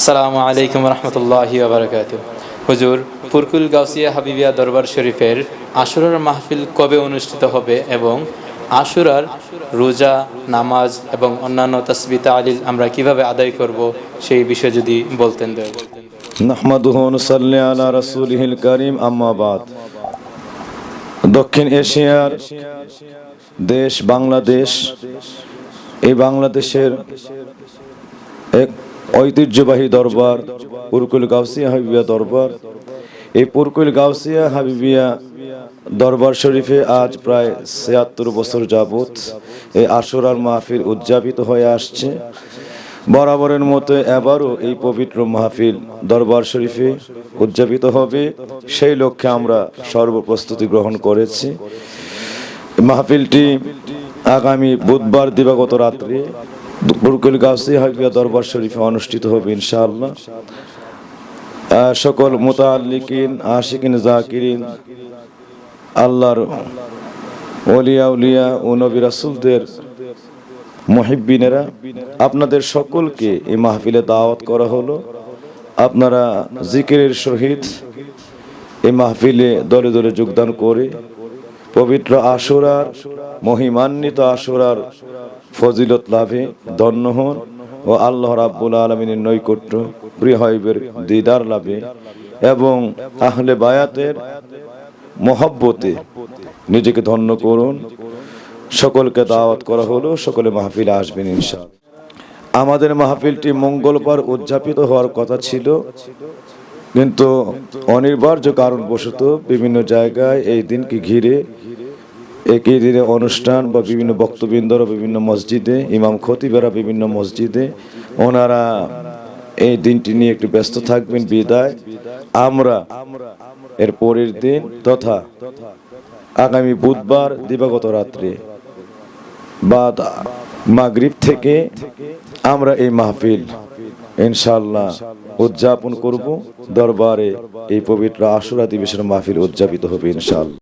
আসসালামু আলাইকুম রহমতুল্লাহি বারকাত হুজুর, পুরকুল গাউসিয়া হাবিবিয়া দরবার শরীফের আশুরার মাহফিল কবে অনুষ্ঠিত হবে এবং আশুরার রোজা, নামাজ এবং অন্যান্য তসবিতা আলিল আমরা কীভাবে আদায় করব সেই বিষয়ে যদি বলতেন দয়া করে। নাহমাদুহু নুসাল্লি আলা রাসূলিহিল কারীম, আম্মা দক্ষিণ এশিয়ার দেশ বাংলাদেশ, এই বাংলাদেশের এক ঐতিহ্যবাহী দরবার পুরকুল গাউসিয়া হাবিবিয়া দরবার। এই পুরকুল গাউসিয়া হাবিবিয়া দরবার শরীফে আজ প্রায় ছিয়াত্তর বছর যাবত এই আশুরার মাহফিল উদযাপিত হয়ে আসছে। বরাবরের মতো এবারও এই পবিত্র মাহফিল দরবার শরীফে উদযাপিত হবে। সেই লক্ষ্যে আমরা সর্বপ্রস্তুতি গ্রহণ করেছি। মাহফিলটি আগামী বুধবার দিবাগত রাত্রে বুরকুল গাছি হাবিয়া দরবার শরীফে অনুষ্ঠিত হবে ইনশাআল্লাহ। সকল মোতাল্লিকিন আশিকিন, জাকিরিন, আল্লাহর ওলিয়া উলিয়া ও নবী রাসূলদের মহিব্বিনেরা, আপনাদের সকলকে এই মাহফিলে দাওয়াত করা হলো। আপনারা জিকিরের সহিত এই মাহফিলে দলে দলে যোগদান করে পবিত্র আশুরার, মহিমান্বিত আশুরার ফজিলত লাভে ধন্য হন ও আল্লাহ রাব্বুল আলমিনের নৈকট্য প্রিয় হাইবের দিদার লাভে এবং আহলে বায়াতের মহব্বতে নিজেকে ধন্য করুন। সকলকে দাওয়াত করা হলো, সকলে মাহফিলে আসবেন ইনশাআল্লাহ। আমাদের মাহফিলটি মঙ্গলবার উদযাপিত হওয়ার কথা ছিল। কিন্তু অনিবার্য কারণবশত বিভিন্ন জায়গায় এই দিনকে ঘিরে, একই দিনে অনুষ্ঠান বা বিভিন্ন বক্তবৃন্দরা বিভিন্ন মসজিদে, ইমাম খতিবেরা বিভিন্ন মসজিদে, ওনারা এই দিনটি নিয়ে একটু ব্যস্ত থাকবেন। বিদায়। আমরা এর পরের দিন তথা আগামী বুধবার দিবাগত রাত্রে বা মাগরিব থেকে আমরা এই মাহফিল ইনশাল্লাহ উদযাপন করব দরবারে এই পবিত্র আশুরা দিবসের মাহফিল উদযাপিত হবে ইনশাল্লাহ